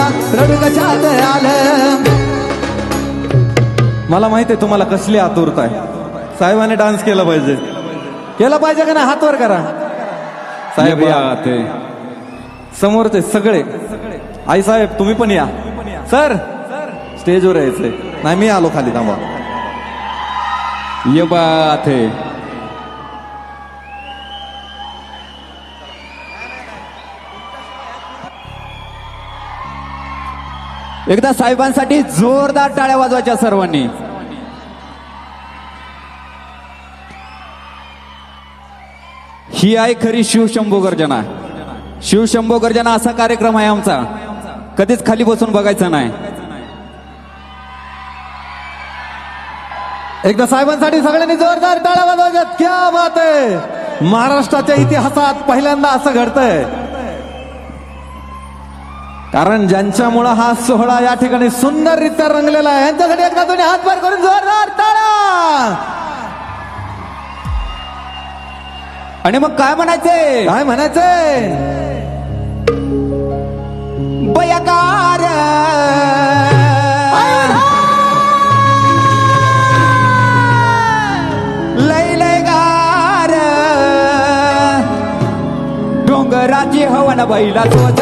पूर्ण आलं. मला माहिती आहे तुम्हाला कसली आतुरता आहे. साहेबांनी डान्स केला पाहिजे. केला पाहिजे का नाही? हातवर करा. साहेब ये. है. समोरचे सगळे. आई साहेब तुम्ही पण या. सर. स्टेजवर यायचंय. नाही मी आलो खाली थांबा. ये बात है एकदा साहेबांसाठी जोरदार टाळ्या वाजवायच्या सर्वांनी. ही आहे खरी शिवशंभो गर्जना. शिवशंभो गर्जना असा कार्यक्रम आहे आमचा. कधीच खाली बसून बघायचा नाही. एकदा साहेबांसाठी सगळ्यांनी जोरदार टाळ्या वाजवायच्यात. क्या बात आहे. महाराष्ट्राच्या इतिहासात पहिल्यांदा असं घडतंय. कारण ज्यांच्यामुळं हा सोहळा या ठिकाणी सुंदररित्या रंगलेला आहे यांच्यासाठी एकदा तुम्ही हात पार करून जोरदार टाळा आणि मग काय म्हणायचंय काय म्हणायचंय बयकार! लय लय गार! डोंगराची हवन बैला तोच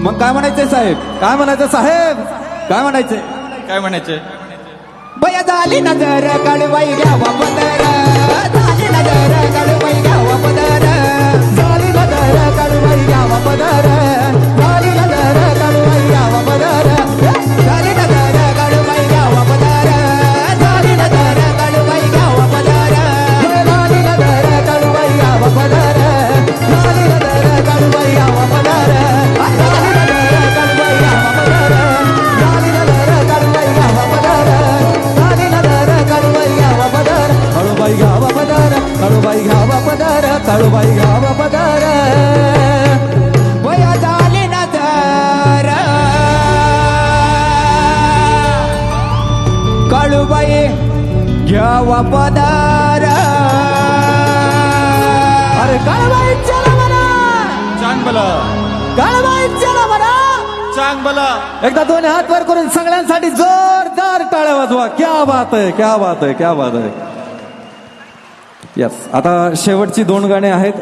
मग काय म्हणायचंय साहेब? काय म्हणायचं साहेब? काय म्हणायचंय? काय म्हणायचे बया झाली नजर कडबाई घ्यावा पदर झाली नजर पदर कडबाई घ्यावा पदर बया झाली नजर कडबाई घ्यावा पदर अरे कडबाई चला म्हणा. चांग बला. कडबाई चला म्हणा. चांग बला. एकदा दोन्ही हात वर करून सगळ्यांसाठी जोरदार टाळ्या वाजवा. क्या बात आहे क्या बात आहे क्या बात आहे. यस आता शेवटची दोन गाणी आहेत.